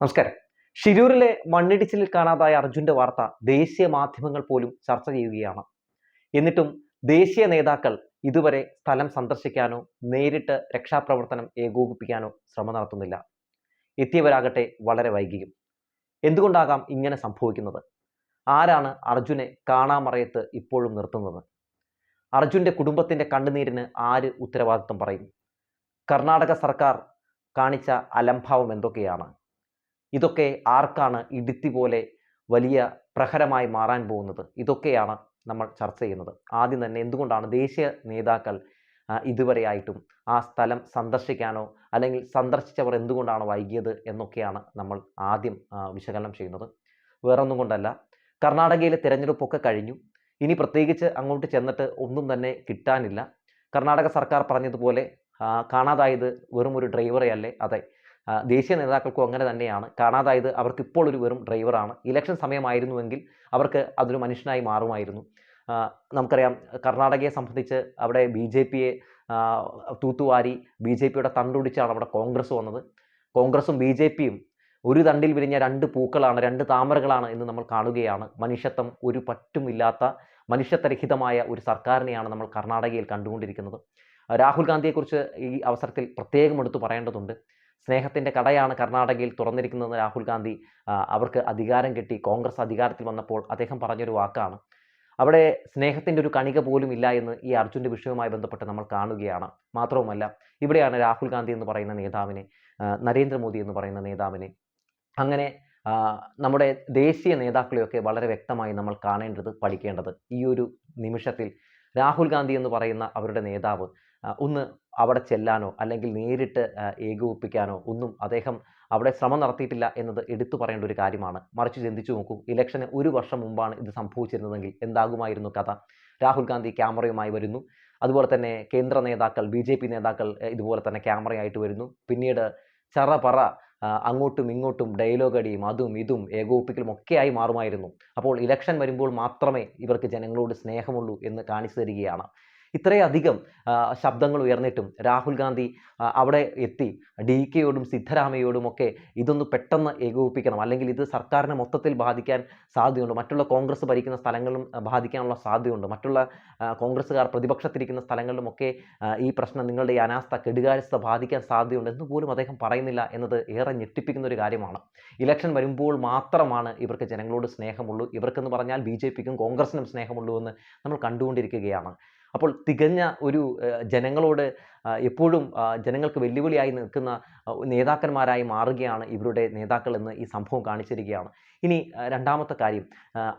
നമസ്കാരം. ഷിരൂരിലെ മണ്ണിടിച്ചിലിൽ കാണാതായ അർജുന്റെ വാർത്ത ദേശീയ മാധ്യമങ്ങൾ പോലും ചർച്ച ചെയ്യുകയാണ്. എന്നിട്ടും ദേശീയ നേതാക്കൾ ഇതുവരെ സ്ഥലം സന്ദർശിക്കാനോ നേരിട്ട് രക്ഷാപ്രവർത്തനം ഏകോപിപ്പിക്കാനോ ശ്രമം നടത്തുന്നില്ല. എത്തിയവരാകട്ടെ വളരെ വൈകിയും. എന്തുകൊണ്ടാകാം ഇങ്ങനെ സംഭവിക്കുന്നത്? ആരാണ് അർജുനെ കാണാമറയത്ത് ഇപ്പോഴും നിർത്തുന്നത്? അർജുന്റെ കുടുംബത്തിന്റെ കണ്ണുനീരിന് ആര് ഉത്തരവാദിത്വം പറയും? കർണാടക സർക്കാർ കാണിച്ച അലംഭാവം എന്തൊക്കെയാണ്? ഇതൊക്കെ ആർക്കാണ് ഇടുത്തി പോലെ വലിയ പ്രഹരമായി മാറാൻ പോകുന്നത്? ഇതൊക്കെയാണ് നമ്മൾ ചർച്ച ചെയ്യുന്നത്. ആദ്യം തന്നെ എന്തുകൊണ്ടാണ് ദേശീയ നേതാക്കൾ ഇതുവരെ ആയിട്ടും ആ സ്ഥലം സന്ദർശിക്കാനോ അല്ലെങ്കിൽ സന്ദർശിച്ചവർ എന്തുകൊണ്ടാണ് വൈകിയത് എന്നൊക്കെയാണ് നമ്മൾ ആദ്യം വിശകലനം ചെയ്യുന്നത്. വേറൊന്നും കൊണ്ടല്ല. കർണാടകയിലെ തിരഞ്ഞെടുപ്പൊക്കെ കഴിഞ്ഞു. ഇനി പ്രത്യേകിച്ച് അങ്ങോട്ട് ചെന്നിട്ട് ഒന്നും തന്നെ കിട്ടാനില്ല. കർണാടക സർക്കാർ പറഞ്ഞതുപോലെ കാണാതായത് വെറും ഒരു ഡ്രൈവറെ അല്ലേ? അതെ. ദേശീയ നേതാക്കൾക്കും അങ്ങനെ തന്നെയാണ്. കാണാതായത് അവർക്ക് ഇപ്പോൾ ഒരു വെറും ഡ്രൈവറാണ് ഇലക്ഷൻ സമയമായിരുന്നുവെങ്കിൽ അവർക്ക് അതൊരു മനുഷ്യനായി മാറുമായിരുന്നു. നമുക്കറിയാം കർണാടകയെ സംബന്ധിച്ച് അവിടെ ബി ജെ പിയെ തൂത്തുവാരി ബി ജെ പിയുടെ തണ്ടുടിച്ചാണ് അവിടെ കോൺഗ്രസ് വന്നത്. കോൺഗ്രസും ബി ജെ പിയും ഒരു തണ്ടിൽ വിരിഞ്ഞ രണ്ട് പൂക്കളാണ് രണ്ട് താമരകളാണ് എന്ന് നമ്മൾ കാണുകയാണ്. മനുഷ്യത്വം ഒരു പറ്റുമില്ലാത്ത മനുഷ്യത്വരഹിതമായ ഒരു സർക്കാരിനെയാണ് നമ്മൾ കർണാടകയിൽ കണ്ടുകൊണ്ടിരിക്കുന്നത്. രാഹുൽ ഗാന്ധിയെക്കുറിച്ച് ഈ അവസരത്തിൽ പ്രത്യേകം എടുത്തു പറയേണ്ടതുണ്ട്. സ്നേഹത്തിന്റെ കടയാണ് കർണാടകയിൽ തുറന്നിരിക്കുന്നതെന്ന് രാഹുൽ ഗാന്ധി അവർക്ക് അധികാരം കിട്ടി. കോൺഗ്രസ് അധികാരത്തിൽ വന്നപ്പോൾ അദ്ദേഹം പറഞ്ഞൊരു വാക്കാണ്. അവിടെ സ്നേഹത്തിന്റെ ഒരു കണിക പോലും ഇല്ല എന്ന് ഈ അർജുന്റെ വിഷയവുമായി ബന്ധപ്പെട്ട് നമ്മൾ കാണുകയാണ്. മാത്രവുമല്ല ഇവിടെയാണ് രാഹുൽ ഗാന്ധി എന്ന് പറയുന്ന നേതാവിനെ നരേന്ദ്രമോദി എന്ന് പറയുന്ന നേതാവിനെ. അങ്ങനെ നമ്മുടെ ദേശീയ നേതാക്കളെയൊക്കെ വളരെ വ്യക്തമായി നമ്മൾ കാണേണ്ടത് പഠിക്കേണ്ടത് ഈ ഒരു നിമിഷത്തിൽ രാഹുൽ ഗാന്ധി എന്ന് പറയുന്ന അവരുടെ നേതാവ് ഒന്ന് അവിടെ ചെല്ലാനോ അല്ലെങ്കിൽ നേരിട്ട് ഏകോപിപ്പിക്കാനോ ഒന്നും അദ്ദേഹം അവിടെ ശ്രമം നടത്തിയിട്ടില്ല എന്നത് എടുത്തു പറയേണ്ട ഒരു കാര്യമാണ്. മറിച്ച് ചിന്തിച്ചു നോക്കൂ ഇലക്ഷന് ഒരു വർഷം മുമ്പാണ് ഇത് സംഭവിച്ചിരുന്നതെങ്കിൽ എന്താകുമായിരുന്നു കഥ? രാഹുൽ ഗാന്ധി ക്യാമറയുമായി വരുന്നു. അതുപോലെ തന്നെ കേന്ദ്ര നേതാക്കൾ ബി നേതാക്കൾ ഇതുപോലെ തന്നെ ക്യാമറയായിട്ട് വരുന്നു. പിന്നീട് ചറ പറ അങ്ങോട്ടും ഇങ്ങോട്ടും ഡയലോഗ് അടിയും അതും ഇതും ഏകോപിപ്പിക്കലും ഒക്കെയായി മാറുമായിരുന്നു. അപ്പോൾ ഇലക്ഷൻ വരുമ്പോൾ മാത്രമേ ഇവർക്ക് ജനങ്ങളോട് സ്നേഹമുള്ളൂ എന്ന് കാണിച്ചു തരികയാണ്. ഇത്രയധികം ശബ്ദങ്ങൾ ഉയർന്നിട്ടും രാഹുൽ ഗാന്ധി അവിടെ എത്തി. ഡി കെയോടും സിദ്ധരാമയോടും ഒക്കെ ഇതൊന്ന് പെട്ടെന്ന് ഏകോപിപ്പിക്കണം. അല്ലെങ്കിൽ ഇത് സർക്കാരിനെ മൊത്തത്തിൽ ബാധിക്കാൻ സാധ്യതയുണ്ട്. മറ്റുള്ള കോൺഗ്രസ് ഭരിക്കുന്ന സ്ഥലങ്ങളിലും ബാധിക്കാനുള്ള സാധ്യതയുണ്ട്. മറ്റുള്ള കോൺഗ്രസ്സുകാർ പ്രതിപക്ഷത്തിരിക്കുന്ന സ്ഥലങ്ങളിലുമൊക്കെ ഈ പ്രശ്നം നിങ്ങളുടെ ഈ അനാസ്ഥ കെടുകാര്യസ്ഥ ബാധിക്കാൻ സാധ്യതയുണ്ട് എന്ന് പോലും അദ്ദേഹം പറയുന്നില്ല എന്നത് ഏറെ ഞെട്ടിപ്പിക്കുന്ന ഒരു കാര്യമാണ്. ഇലക്ഷൻ വരുമ്പോൾ മാത്രമാണ് ഇവർക്ക് ജനങ്ങളോട് സ്നേഹമുള്ളൂ. ഇവർക്കെന്ന് പറഞ്ഞാൽ ബി ജെ പിക്കും കോൺഗ്രസിനും സ്നേഹമുള്ളൂ എന്ന് നമ്മൾ കണ്ടുകൊണ്ടിരിക്കുകയാണ്. അപ്പോൾ തികഞ്ഞ ഒരു ജനങ്ങളോട് എപ്പോഴും ജനങ്ങൾക്ക് വെല്ലുവിളിയായി നിൽക്കുന്ന നേതാക്കന്മാരായി മാറുകയാണ് ഇവരുടെ നേതാക്കൾ എന്ന് ഈ സംഭവം കാണിച്ചിരിക്കുകയാണ്. ഇനി രണ്ടാമത്തെ കാര്യം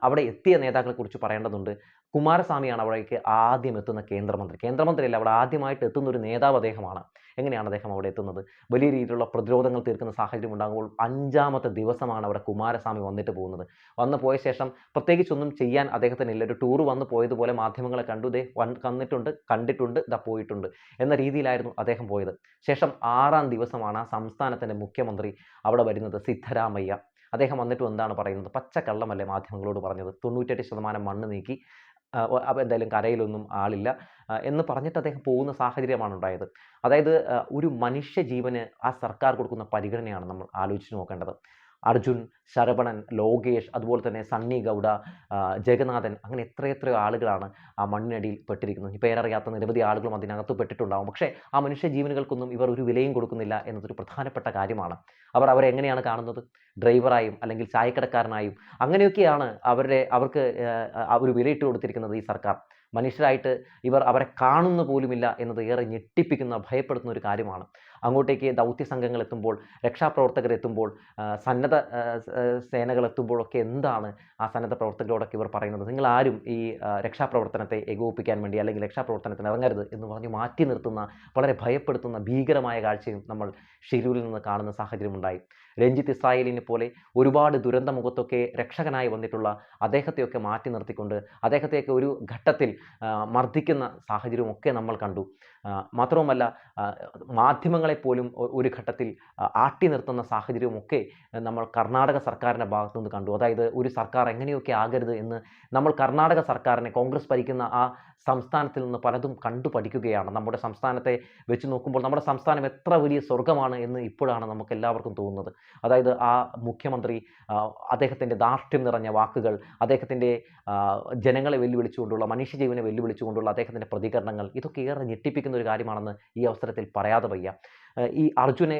അവിടെ എത്തിയ നേതാക്കളെക്കുറിച്ച് പറയേണ്ടതുണ്ട്. കുമാരസ്വാമിയാണ് അവിടേക്ക് ആദ്യം എത്തുന്ന കേന്ദ്രമന്ത്രി. കേന്ദ്രമന്ത്രിയല്ല അവിടെ ആദ്യമായിട്ട് എത്തുന്ന ഒരു നേതാവ് അദ്ദേഹമാണ്. എങ്ങനെയാണ് അദ്ദേഹം അവിടെ എത്തുന്നത്? വലിയ രീതിയിലുള്ള പ്രതിരോധങ്ങൾ തീർക്കുന്ന സാഹചര്യം ഉണ്ടാകുമ്പോൾ അഞ്ചാമത്തെ ദിവസമാണ് അവിടെ കുമാരസ്വാമി വന്നിട്ട് പോകുന്നത്. വന്നു പോയ ശേഷം പ്രത്യേകിച്ചൊന്നും ചെയ്യാൻ അദ്ദേഹത്തിനില്ല. ഒരു ടൂർ വന്നു പോയതുപോലെ മാധ്യമങ്ങളെ കണ്ടു. ദേ വന്നിട്ടുണ്ട് കണ്ടിട്ടുണ്ട് ഇതാ പോയിട്ടുണ്ട് എന്ന രീതിയിലായിരുന്നു അദ്ദേഹം പോയത്. ശേഷം ആറാം ദിവസമാണ് സംസ്ഥാനത്തിന്റെ മുഖ്യമന്ത്രി അവിടെ വരുന്നത് സിദ്ധരാമയ്യ. അദ്ദേഹം വന്നിട്ടും എന്താണ് പറയുന്നത്? പച്ചക്കള്ളമല്ലേ മാധ്യമങ്ങളോട് പറഞ്ഞത്? തൊണ്ണൂറ്റെട്ട് ശതമാനം മണ്ണ് നീക്കി അപ്പോൾ എന്തായാലും കരയിലൊന്നും ആളില്ല. എന്ന് പറഞ്ഞിട്ട് അദ്ദേഹം പോകുന്ന സാഹചര്യമാണ് ഉണ്ടായത്. അതായത് ഒരു മനുഷ്യ ജീവന് ആ സർക്കാർ കൊടുക്കുന്ന പരിഗണനയാണ് നമ്മൾ ആലോചിച്ച് നോക്കേണ്ടത്. അർജുൻ ശരവണൻ ലോകേഷ് അതുപോലെ തന്നെ സണ്ണി ഗൗഡ ജഗന്നാഥൻ അങ്ങനെ എത്രയെത്ര ആളുകളാണ് ആ മണ്ണിനടിയിൽ പെട്ടിരിക്കുന്നത്. പേരറിയാത്ത നിരവധി ആളുകളും അതിനകത്ത് പെട്ടിട്ടുണ്ടാകും പക്ഷേ ആ മനുഷ്യ ജീവനുകൾക്കൊന്നും ഇവർ ഒരു വിലയും കൊടുക്കുന്നില്ല എന്നതൊരു പ്രധാനപ്പെട്ട കാര്യമാണ്. അവർ അവരെ എങ്ങനെയാണ് കാണുന്നത്? ഡ്രൈവറായും അല്ലെങ്കിൽ ചായക്കടക്കാരനായും അങ്ങനെയൊക്കെയാണ് അവരുടെ അവർക്ക് ഒരു വിലയിട്ട് കൊടുത്തിരിക്കുന്നത് ഈ സർക്കാർ. മനുഷ്യരായിട്ട് ഇവർ അവരെ കാണുന്ന പോലുമില്ല എന്നത് ഏറെ ഞെട്ടിപ്പിക്കുന്ന ഭയപ്പെടുത്തുന്ന ഒരു കാര്യമാണ്. അങ്ങോട്ടേക്ക് ദൗത്യ സംഘങ്ങൾ എത്തുമ്പോൾ രക്ഷാപ്രവർത്തകർ എത്തുമ്പോൾ സന്നദ്ധ സേനകൾ എത്തുമ്പോഴൊക്കെ എന്താണ് ആ സന്നദ്ധ പ്രവർത്തകരോടൊക്കെ ഇവർ പറയുന്നത്? നിങ്ങൾ ആരും ഈ രക്ഷാപ്രവർത്തനത്തെ ഏകോപിപ്പിക്കാൻ വേണ്ടി അല്ലെങ്കിൽ രക്ഷാപ്രവർത്തനത്തിന് ഇറങ്ങരുത് എന്ന് പറഞ്ഞ് മാറ്റി നിർത്തുന്ന വളരെ ഭയപ്പെടുത്തുന്ന ഭീകരമായ കാഴ്ചയും നമ്മൾ ഷിരൂരിൽ നിന്ന് കാണുന്ന സാഹചര്യമുണ്ടായി. രഞ്ജിത്ത് ഇസ്രായേലിനെ പോലെ ഒരുപാട് ദുരന്ത മുഖത്തൊക്കെ രക്ഷകനായി വന്നിട്ടുള്ള അദ്ദേഹത്തെയൊക്കെ മാറ്റി നിർത്തിക്കൊണ്ട് അദ്ദേഹത്തെയൊക്കെ ഒരു ഘട്ടത്തിൽ മർദ്ദിക്കുന്ന സാഹചര്യമൊക്കെ നമ്മൾ കണ്ടു. മാത്രവുമല്ല മാധ്യമങ്ങളെ മാധ്യമങ്ങളെപ്പോലും ഒരു ഘട്ടത്തിൽ ആട്ടി നിർത്തുന്ന സാഹചര്യമൊക്കെ നമ്മൾ കർണാടക സർക്കാരിന്റെ ഭാഗത്തു നിന്ന് കണ്ടു. അതായത് ഒരു സർക്കാർ എങ്ങനെയൊക്കെ ആകരുത് എന്ന് നമ്മൾ കർണാടക സർക്കാരിനെ കോൺഗ്രസ് ഭരിക്കുന്ന ആ സംസ്ഥാനത്തിൽ നിന്ന് പലതും കണ്ടു പഠിക്കുകയാണ്. നമ്മുടെ സംസ്ഥാനത്തെ വെച്ച് നോക്കുമ്പോൾ നമ്മുടെ സംസ്ഥാനം എത്ര വലിയ സ്വർഗമാണ് എന്ന് ഇപ്പോഴാണ് നമുക്ക് എല്ലാവർക്കും തോന്നുന്നത്. അതായത് ആ മുഖ്യമന്ത്രി അദ്ദേഹത്തിന്റെ ദാർഷ്ട്യം നിറഞ്ഞ വാക്കുകൾ അദ്ദേഹത്തിന്റെ ജനങ്ങളെ വെല്ലുവിളിച്ചുകൊണ്ടുള്ള മനുഷ്യജീവനെ വെല്ലുവിളിച്ചുകൊണ്ടുള്ള അദ്ദേഹത്തിന്റെ പ്രതികരണങ്ങൾ ഇതൊക്കെ ഏറെ ഞെട്ടിപ്പിക്കുന്ന ഒരു കാര്യമാണെന്ന് ഈ അവസരത്തിൽ പറയാതെ വയ്യ. ഈ അർജുനെ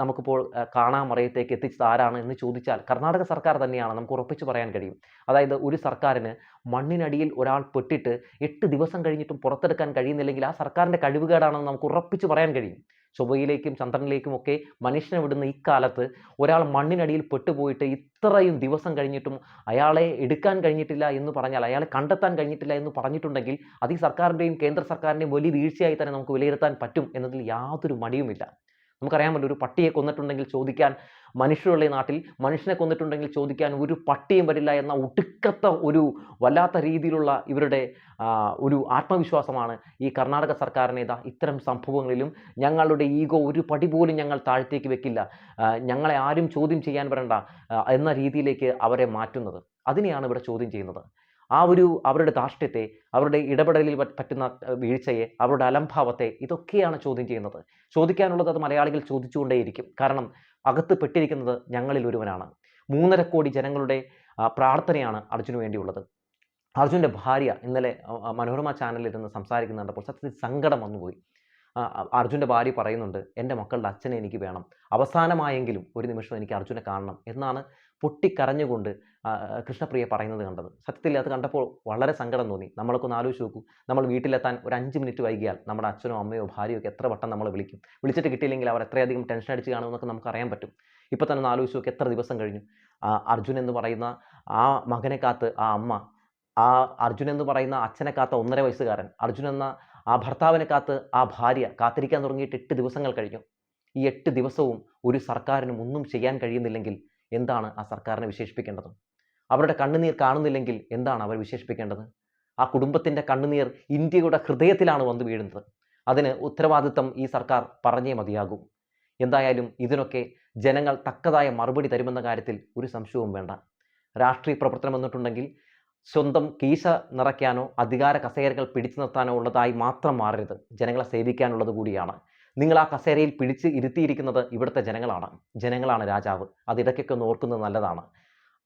നമുക്കിപ്പോൾ കാണാമറയത്തേക്ക് എത്തിച്ചത് ആരാണ് എന്ന് ചോദിച്ചാൽ കർണാടക സർക്കാർ തന്നെയാണ് നമുക്ക് ഉറപ്പിച്ച് പറയാൻ കഴിയും. അതായത് ഒരു സർക്കാരിന് മണ്ണിനടിയിൽ ഒരാൾ പെട്ടിട്ട് എട്ട് ദിവസം കഴിഞ്ഞിട്ടും പുറത്തെടുക്കാൻ കഴിയുന്നില്ലെങ്കിൽ ആ സർക്കാരിന്റെ കഴിവുകേടാണെന്ന് നമുക്ക് ഉറപ്പിച്ച് പറയാൻ കഴിയും. ചൊവ്വയിലേക്കും ചന്ദ്രനിലേക്കും ഒക്കെ മനുഷ്യനെ വിടുന്ന ഇക്കാലത്ത് ഒരാൾ മണ്ണിനടിയിൽ പെട്ടുപോയിട്ട് ഇത്രയും ദിവസം കഴിഞ്ഞിട്ടും അയാളെ എടുക്കാൻ കഴിഞ്ഞിട്ടില്ല എന്ന് പറഞ്ഞാൽ അയാളെ കണ്ടെത്താൻ കഴിഞ്ഞിട്ടില്ല എന്ന് പറഞ്ഞിട്ടുണ്ടെങ്കിൽ അത് ഈ സർക്കാരിന്റെയും കേന്ദ്ര സർക്കാരിന്റെയും വലിയ വീഴ്ചയായി തന്നെ നമുക്ക് വിലയിരുത്താൻ പറ്റും എന്നതിൽ യാതൊരു മടിയുമില്ല. നമുക്കറിയാമല്ലോ ഒരു പട്ടിയെ കൊന്നിട്ടുണ്ടെങ്കിൽ ചോദിക്കാൻ മനുഷ്യരുള്ള ഈ നാട്ടിൽ മനുഷ്യനെ കൊന്നിട്ടുണ്ടെങ്കിൽ ചോദിക്കാൻ ഒരു പട്ടിയും വരില്ല എന്ന ഒടുക്കത്ത ഒരു വല്ലാത്ത രീതിയിലുള്ള ഇവരുടെ ഒരു ആത്മവിശ്വാസമാണ് ഈ കർണാടക സർക്കാരിനെ ഇതാ ഇത്തരം സംഭവങ്ങളിലും ഞങ്ങളുടെ ഈഗോ ഒരു പടി പോലും ഞങ്ങൾ താഴ്ത്തേക്ക് വെക്കില്ല. ഞങ്ങളെ ആരും ചോദ്യം ചെയ്യാൻ വരണ്ട എന്ന രീതിയിലേക്ക് അവരെ മാറ്റുന്നത്. അതിനെയാണ് ഇവിടെ ചോദ്യം ചെയ്യുന്നത്. ആ ഒരു അവരുടെ ധാർഷ്ട്യത്തെ അവരുടെ ഇടപെടലിൽ പറ്റുന്ന വീഴ്ചയെ അവരുടെ അലംഭാവത്തെ ഇതൊക്കെയാണ് ചോദ്യം ചെയ്യുന്നത്. ചോദിക്കാനുള്ളത് അത് മലയാളികൾ ചോദിച്ചുകൊണ്ടേയിരിക്കും. കാരണം അകത്ത് പെട്ടിരിക്കുന്നത് ഞങ്ങളിൽ ഒരുവനാണ്. മൂന്നര കോടി ജനങ്ങളുടെ പ്രാർത്ഥനയാണ് അർജുന് വേണ്ടിയുള്ളത്. അർജുന്റെ ഭാര്യ ഇന്നലെ മനോരമ ചാനലിൽ ഇരുന്ന് സംസാരിക്കുന്നുണ്ടപ്പോൾ സത്യത്തിൽ സങ്കടം വന്നുപോയി. അർജുന്റെ ഭാര്യ പറയുന്നുണ്ട് എന്റെ മക്കളുടെ അച്ഛനെ എനിക്ക് വേണം. അവസാനമായെങ്കിലും ഒരു നിമിഷം എനിക്ക് അർജുനെ കാണണം എന്നാണ് പൊട്ടിക്കരഞ്ഞുകൊണ്ട് കൃഷ്ണപ്രിയ പറയുന്നത് കണ്ടത്. സത്യത്തിൽ അത് കണ്ടപ്പോൾ വളരെ സങ്കടം തോന്നി. നമ്മളൊക്കെ ഒന്ന് ആലോചിച്ച് നോക്കൂ നമ്മൾ വീട്ടിലെത്താൻ ഒരു അഞ്ച് മിനിറ്റ് വൈകിയാൽ നമ്മുടെ അച്ഛനോ അമ്മയോ ഭാര്യയോ ഒക്കെ എത്ര വട്ടം നമ്മൾ വിളിക്കും. വിളിച്ചിട്ട് കിട്ടിയില്ലെങ്കിൽ അവർ എത്രയധികം ടെൻഷൻ അടിച്ച് കാണുമെന്നൊക്കെ നമുക്ക് അറിയാൻ പറ്റും. ഇപ്പോൾ തന്നെ ഒന്ന് ആലോചിച്ച് നോക്കി എത്ര ദിവസം കഴിഞ്ഞു. അർജുൻ എന്ന് പറയുന്ന ആ മകനെ കാത്ത് ആ അമ്മ ആ അർജുൻ എന്ന് പറയുന്ന അച്ഛനെ കാത്ത ഒന്നര വയസ്സുകാരൻ. അർജുൻ എന്ന ആ ഭർത്താവിനെ കാത്ത് ആ ഭാര്യ കാത്തിരിക്കാൻ തുടങ്ങിയിട്ട് എട്ട് ദിവസങ്ങൾ കഴിഞ്ഞു. ഈ എട്ട് ദിവസവും ഒരു സർക്കാരിനും ഒന്നും ചെയ്യാൻ കഴിയുന്നില്ലെങ്കിൽ എന്താണ് ആ സർക്കാരിനെ വിശേഷിപ്പിക്കേണ്ടത്? അവരുടെ കണ്ണുനീർ കാണുന്നില്ലെങ്കിൽ എന്താണ് അവർ വിശേഷിപ്പിക്കേണ്ടത്? ആ കുടുംബത്തിന്റെ കണ്ണുനീർ ഇന്ത്യയുടെ ഹൃദയത്തിലാണ് വന്ന് വീഴുന്നത്. അതിന് ഉത്തരവാദിത്തം ഈ സർക്കാർ പറഞ്ഞേ മതിയാകൂ. എന്തായാലും ഇതിനൊക്കെ ജനങ്ങൾ തക്കതായ മറുപടി തരുമെന്ന കാര്യത്തിൽ ഒരു സംശയവും വേണ്ട. രാഷ്ട്രീയ പ്രവർത്തനം എന്നിട്ടുണ്ടെങ്കിൽ സ്വന്തം കീശ നിറയ്ക്കാനോ അധികാര കസേരകൾ പിടിച്ചു നിർത്താനോ ഉള്ളതായി മാത്രം മാറരുത്. ജനങ്ങളെ സേവിക്കാനുള്ളത് കൂടിയാണ്. നിങ്ങൾ ആ കസേരയിൽ പിടിച്ച് ഇരുത്തിയിരിക്കുന്നത് ഇവിടുത്തെ ജനങ്ങളാണ്. ജനങ്ങളാണ് രാജാവ്. അത് ഇടയ്ക്കൊക്കെ ഒന്ന് ഓർക്കുന്നത് നല്ലതാണ്.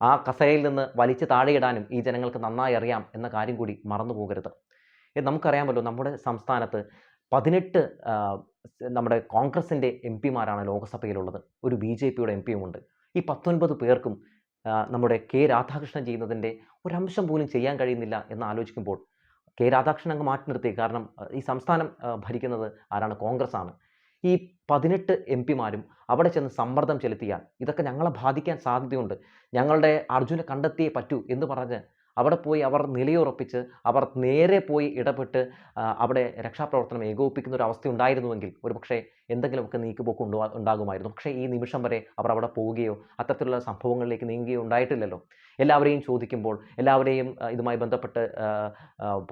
ആ കസേരയിൽ നിന്ന് വലിച്ചു താഴെയിടാനും ഈ ജനങ്ങൾക്ക് നന്നായി അറിയാം എന്ന കാര്യം കൂടി മറന്നു പോകരുത്. നമുക്കറിയാമല്ലോ നമ്മുടെ സംസ്ഥാനത്ത് പതിനെട്ട് നമ്മുടെ കോൺഗ്രസിന്റെ എം പിമാരാണ് ലോക്സഭയിലുള്ളത്. ഒരു ബി ജെ പിയുടെ എം പിയുമുണ്ട് ഈ പത്തൊൻപത് പേർക്കും നമ്മുടെ കെ രാധാകൃഷ്ണൻ ചെയ്യുന്നതിന്റെ ഒരംശം പോലും ചെയ്യാൻ കഴിയുന്നില്ല എന്ന് ആലോചിക്കുമ്പോൾ കെ രാധാകൃഷ്ണൻ അങ്ങ് മാറ്റി നിർത്തി. കാരണം ഈ സംസ്ഥാനം ഭരിക്കുന്നത് ആരാണ്? കോൺഗ്രസ് ആണ് ഈ പതിനെട്ട് എം പിമാരും അവിടെ ചെന്ന് സമ്മർദ്ദം ചെലുത്തിയാൽ ഇതൊക്കെ ഞങ്ങളെ ബാധിക്കാൻ സാധ്യതയുണ്ട്. ഞങ്ങളുടെ അർജുനെ കണ്ടെത്തിയേ പറ്റൂ എന്ന് പറഞ്ഞ് അവിടെ പോയി അവർ നിലയുറപ്പിച്ച് അവർ നേരെ പോയി ഇടപെട്ട് അവിടെ രക്ഷാപ്രവർത്തനം ഏകോപിപ്പിക്കുന്ന ഒരു അവസ്ഥ ഉണ്ടായിരുന്നുവെങ്കിൽ ഒരുപക്ഷെ എന്തെങ്കിലുമൊക്കെ നീക്കുപോക്ക് ഉണ്ടാ ഉണ്ടാകുമായിരുന്നു. പക്ഷേ ഈ നിമിഷം വരെ അവർ അവിടെ പോവുകയോ അത്തരത്തിലുള്ള സംഭവങ്ങളിലേക്ക് നീങ്ങുകയോ ഉണ്ടായിട്ടില്ലല്ലോ. എല്ലാവരെയും ചോദിക്കുമ്പോൾ എല്ലാവരെയും ഇതുമായി ബന്ധപ്പെട്ട്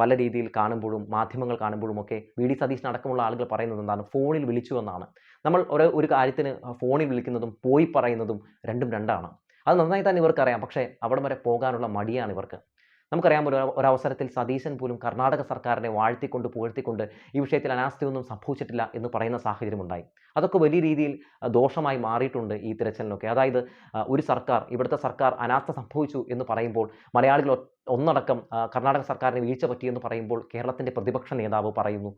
പല രീതിയിൽ കാണുമ്പോഴും മാധ്യമങ്ങൾ കാണുമ്പോഴും ഒക്കെ വി. ഡി. സതീശൻ അടക്കമുള്ള ആളുകൾ പറയുന്നത് എന്താണ്? ഫോണിൽ വിളിച്ചു എന്നാണ്. നമ്മൾ ഒരു ഒരു കാര്യത്തിന് ഫോണിൽ വിളിക്കുന്നതും പോയി പറയുന്നതും രണ്ടും രണ്ടാണ്. അത് നന്നായി തന്നെ ഇവർക്കറിയാം. പക്ഷേ അവിടം വരെ പോകാനുള്ള മടിയാണ് ഇവർക്ക്. നമുക്കറിയാം ഒരു ഒരവസരത്തിൽ സതീശൻ പോലും കർണാടക സർക്കാരിനെ വാഴ്ത്തിക്കൊണ്ട് പുകഴ്ത്തിക്കൊണ്ട് ഈ വിഷയത്തിൽ അനാസ്ഥയൊന്നും സംഭവിച്ചിട്ടില്ല എന്ന് പറയുന്ന സാഹചര്യമുണ്ടായി. അതൊക്കെ വലിയ രീതിയിൽ ദോഷമായി മാറിയിട്ടുണ്ട് ഈ തിരച്ചിലിനൊക്കെ. അതായത് ഒരു സർക്കാർ ഇവിടുത്തെ സർക്കാർ അനാസ്ഥ സംഭവിച്ചു എന്ന് പറയുമ്പോൾ മലയാളികൾ ഒന്നടക്കം കർണാടക സർക്കാരിന് വീഴ്ച പറ്റിയെന്ന് പറയുമ്പോൾ കേരളത്തിന്റെ പ്രതിപക്ഷ നേതാവ് പറയുന്നു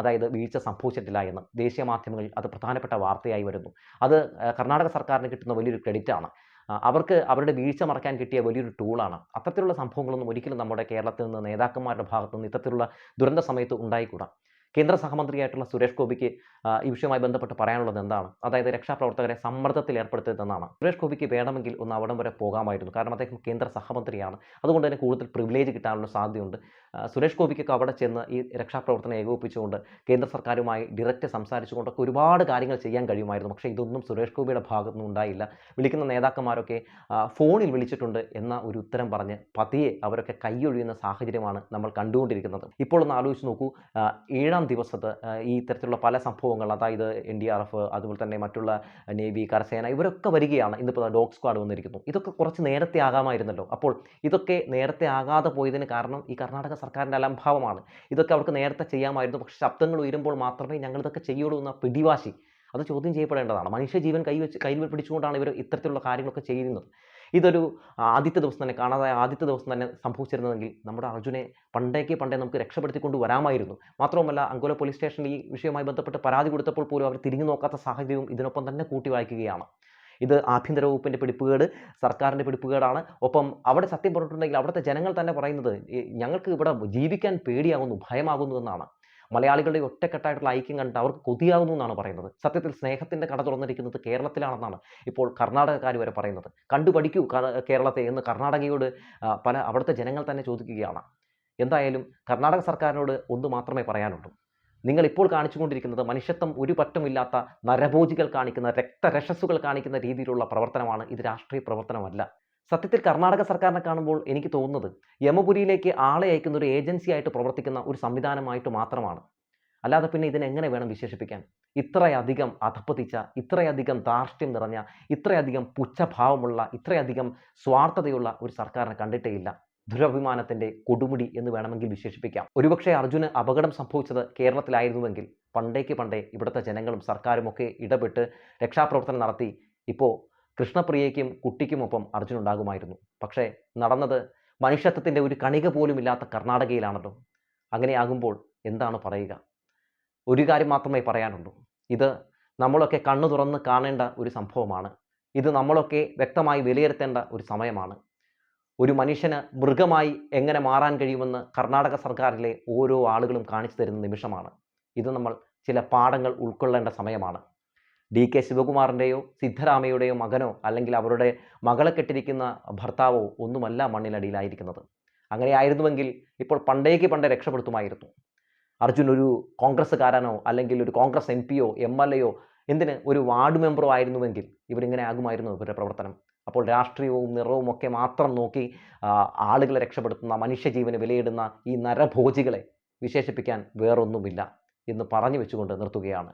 അതായത് വീഴ്ച സംഭവിച്ചിട്ടില്ല എന്ന്. ദേശീയ മാധ്യമങ്ങളിൽ അത് പ്രധാനപ്പെട്ട വാർത്തയായി വരുന്നു. അത് കർണാടക സർക്കാരിന് കിട്ടുന്ന വലിയൊരു ക്രെഡിറ്റാണ്. അവർക്ക് അവരുടെ വീഴ്ച മറക്കാൻ കിട്ടിയ വലിയൊരു ടൂളാണ് അത്തരത്തിലുള്ള സംഭവങ്ങളൊന്നും ഒരിക്കലും നമ്മുടെ കേരളത്തിൽ നിന്ന് നേതാക്കന്മാരുടെ ഭാഗത്തു നിന്ന് ഇത്തരത്തിലുള്ള ദുരന്ത സമയത്ത് ഉണ്ടായിക്കൂടാ. കേന്ദ്ര സഹമന്ത്രിയായിട്ടുള്ള സുരേഷ് ഗോപിക്ക് ഈ വിഷയവുമായി ബന്ധപ്പെട്ട് പറയാനുള്ളത് എന്താണ്? അതായത് രക്ഷാപ്രവർത്തകരെ സമ്മർദ്ദത്തിൽ ഏർപ്പെടുത്തരുതെന്നാണ് സുരേഷ് ഗോപിക്ക് വേണമെങ്കിൽ ഒന്ന് അവിടം വരെ പോകാമായിരുന്നു. കാരണം അദ്ദേഹം കേന്ദ്ര സഹമന്ത്രിയാണ്. അതുകൊണ്ട് തന്നെ കൂടുതൽ പ്രിവിലേജ് കിട്ടാനുള്ള സാധ്യതയുണ്ട്. സുരേഷ് ഗോപിക്കൊക്കെ അവിടെ ചെന്ന് ഈ രക്ഷാപ്രവർത്തനം ഏകോപിപ്പിച്ചുകൊണ്ട് കേന്ദ്ര സർക്കാരുമായി ഡയറക്റ്റ് സംസാരിച്ചുകൊണ്ടൊക്കെ ഒരുപാട് കാര്യങ്ങൾ ചെയ്യാൻ കഴിയുമായിരുന്നു. പക്ഷേ ഇതൊന്നും സുരേഷ് ഗോപിയുടെ ഭാഗത്തുനിന്ന് ഉണ്ടായില്ല. വിളിക്കുന്ന നേതാക്കന്മാരൊക്കെ ഫോണിൽ വിളിച്ചിട്ടുണ്ട് എന്ന ഒരു ഉത്തരം പറഞ്ഞ് പതിയെ അവരൊക്കെ കൈയൊഴിയുന്ന സാഹചര്യമാണ് നമ്മൾ കണ്ടുകൊണ്ടിരിക്കുന്നത്. ഇപ്പോൾ ഒന്ന് ആലോചിച്ച് നോക്കൂ. ഏഴാം ദിവസത്ത് ഈ തരത്തിലുള്ള പല സംഭവങ്ങൾ അതായത് എൻ ഡി ആർ എഫ് അതുപോലെ തന്നെ മറ്റുള്ള നേവി കരസേന ഇവരൊക്കെ വരികയാണ് ഇന്നിപ്പോൾ ഡോഗ് സ്ക്വാഡ് വന്നിരിക്കുന്നു. ഇതൊക്കെ കുറച്ച് നേരത്തെ ആകാമായിരുന്നല്ലോ. അപ്പോൾ ഇതൊക്കെ നേരത്തെ ആകാതെ പോയതിന് കാരണം ഈ കർണാടക സർക്കാരിന്റെ അലംഭാവമാണ്. ഇതൊക്കെ അവർക്ക് നേരത്തെ ചെയ്യാമായിരുന്നു. പക്ഷേ ശബ്ദങ്ങൾ ഉയരുമ്പോൾ മാത്രമേ ഞങ്ങൾ ഇതൊക്കെ ചെയ്യുള്ളൂ എന്ന പിടിവാശി. അത് ചോദ്യം ചെയ്യപ്പെടേണ്ടതാണ്. മനുഷ്യജീവൻ കൈവച്ച് കയ്യിൽ പിടിച്ചുകൊണ്ടാണ് ഇവർ ഇത്തരത്തിലുള്ള കാര്യങ്ങളൊക്കെ ചെയ്യുന്നത്. ഇതൊരു ആദ്യത്തെ ദിവസം തന്നെ കാണാതായ ആദ്യത്തെ ദിവസം തന്നെ സംഭവിച്ചിരുന്നതെങ്കിൽ നമ്മുടെ അർജുനെ പണ്ടേക്ക് പണ്ടേ നമുക്ക് രക്ഷപ്പെടുത്തിക്കൊണ്ട് വരാമായിരുന്നു. മാത്രവുമല്ല അങ്കോല പോലീസ് സ്റ്റേഷനിൽ ഈ വിഷയവുമായി ബന്ധപ്പെട്ട് പരാതി കൊടുത്തപ്പോൾ പോലും അവർ തിരിഞ്ഞു നോക്കാത്ത സാഹചര്യവും ഇതിനൊപ്പം തന്നെ കൂട്ടി വായിക്കുകയാണ്. ഇത് ആഭ്യന്തര വകുപ്പിന്റെ പിടിപ്പുകേട് സർക്കാരിന്റെ പിടിപ്പുകേടാണ്. ഒപ്പം അവിടെ സത്യം പറഞ്ഞിട്ടുണ്ടെങ്കിൽ അവിടുത്തെ ജനങ്ങൾ തന്നെ പറയുന്നത് ഞങ്ങൾക്ക് ഇവിടെ ജീവിക്കാൻ പേടിയാകുന്നു ഭയമാകുന്നു എന്നാണ്. മലയാളികളുടെ ഒറ്റക്കെട്ടായിട്ടുള്ള ഐക്യം കണ്ടിട്ട് അവർക്ക് കൊതിയാകുന്നു എന്നാണ് പറയുന്നത്. സത്യത്തിൽ സ്നേഹത്തിന്റെ കട തുറന്നിരിക്കുന്നത് കേരളത്തിലാണെന്നാണ് ഇപ്പോൾ കർണാടകക്കാർ വരെ പറയുന്നത്. കണ്ടു പഠിക്കൂ കേരളത്തെ എന്ന് കർണാടകയോട് പല അവിടുത്തെ ജനങ്ങൾ തന്നെ ചോദിക്കുകയാണ്. എന്തായാലും കർണാടക സർക്കാരിനോട് ഒന്ന് മാത്രമേ പറയാനുള്ളൂ. നിങ്ങൾ ഇപ്പോൾ കാണിച്ചുകൊണ്ടിരിക്കുന്നത് മനുഷ്യത്വം ഒരു പറ്റുമില്ലാത്ത നരഭോജികൾ കാണിക്കുന്ന രക്തരക്ഷസുകൾ കാണിക്കുന്ന രീതിയിലുള്ള പ്രവർത്തനമാണ് ഇത് രാഷ്ട്രീയ പ്രവർത്തനമല്ല. സത്യത്തിൽ കർണാടക സർക്കാരിനെ കാണുമ്പോൾ എനിക്ക് തോന്നുന്നത് യമപുരിയിലേക്ക് ആളെ അയക്കുന്ന ഒരു ഏജൻസി ആയിട്ട് പ്രവർത്തിക്കുന്ന ഒരു സംവിധാനമായിട്ട് മാത്രമാണ്. അല്ലാതെ പിന്നെ ഇതിനെങ്ങനെ വേണം വിശേഷിപ്പിക്കാൻ? ഇത്രയധികം അധപ്പതിച്ച ഇത്രയധികം ധാർഷ്ട്യം നിറഞ്ഞ ഇത്രയധികം പുച്ഛഭാവമുള്ള ഇത്രയധികം സ്വാർത്ഥതയുള്ള ഒരു സർക്കാരിനെ കണ്ടിട്ടേ ഇല്ല. ദുരഭിമാനത്തിന്റെ കൊടുമുടി എന്ന് വേണമെങ്കിൽ വിശേഷിപ്പിക്കാം. ഒരുപക്ഷെ അർജുന് അപകടം സംഭവിച്ചത് കേരളത്തിലായിരുന്നുവെങ്കിൽ പണ്ടേക്ക് പണ്ടേ ഇവിടുത്തെ ജനങ്ങളും സർക്കാരുമൊക്കെ ഇടപെട്ട് രക്ഷാപ്രവർത്തനം നടത്തി. ഇപ്പോൾ കൃഷ്ണപ്രിയയ്ക്കും കുട്ടിക്കുമൊപ്പം അർജുൻ ഉണ്ടാകുമായിരുന്നു പക്ഷേ നടന്നത് മനുഷ്യത്വത്തിന്റെ ഒരു കണിക പോലും ഇല്ലാത്ത കർണാടകയിലാണല്ലോ. അങ്ങനെയാകുമ്പോൾ എന്താണ് പറയുക? ഒരു കാര്യം മാത്രമേ പറയാനുള്ളൂ. ഇത് നമ്മളൊക്കെ കണ്ണു തുറന്ന് കാണേണ്ട ഒരു സംഭവമാണ്. ഇത് നമ്മളൊക്കെ വ്യക്തമായി വിലയിരുത്തേണ്ട ഒരു സമയമാണ്. ഒരു മനുഷ്യന് മൃഗമായി എങ്ങനെ മാറാൻ കഴിയുമെന്ന് കർണാടക സർക്കാരിലെ ഓരോ ആളുകളും കാണിച്ചു തരുന്ന നിമിഷമാണ്. ഇത് നമ്മൾ ചില പാഠങ്ങൾ ഉൾക്കൊള്ളേണ്ട സമയമാണ്. ഡി കെ ശിവകുമാറിന്റെയോ സിദ്ധരാമയുടെയോ മകനോ അല്ലെങ്കിൽ അവരുടെ മകളെ കെട്ടിരിക്കുന്ന ഭർത്താവോ ഒന്നുമല്ല മണ്ണിനടിയിലായിരിക്കുന്നത് അങ്ങനെയായിരുന്നുവെങ്കിൽ ഇപ്പോൾ പണ്ടേക്ക് പണ്ടേ രക്ഷപ്പെടുത്തുമായിരുന്നു. അർജുൻ ഒരു കോൺഗ്രസ്സുകാരനോ അല്ലെങ്കിൽ ഒരു കോൺഗ്രസ് എം പിയോ എം എൽ എയോ എന്തിന് ഒരു വാർഡ് മെമ്പറോ ആയിരുന്നുവെങ്കിൽ ഇവരിങ്ങനെ ആകുമായിരുന്നു ഇവരുടെ പ്രവർത്തനം. അപ്പോൾ രാഷ്ട്രീയവും നിറവും ഒക്കെ മാത്രം നോക്കി ആളുകളെ രക്ഷപ്പെടുത്തുന്ന മനുഷ്യജീവന് വിലയിടുന്ന ഈ നരഭോജികളെ വിശേഷിപ്പിക്കാൻ വേറൊന്നുമില്ല എന്ന് പറഞ്ഞു വെച്ചുകൊണ്ട് നിർത്തുകയാണ്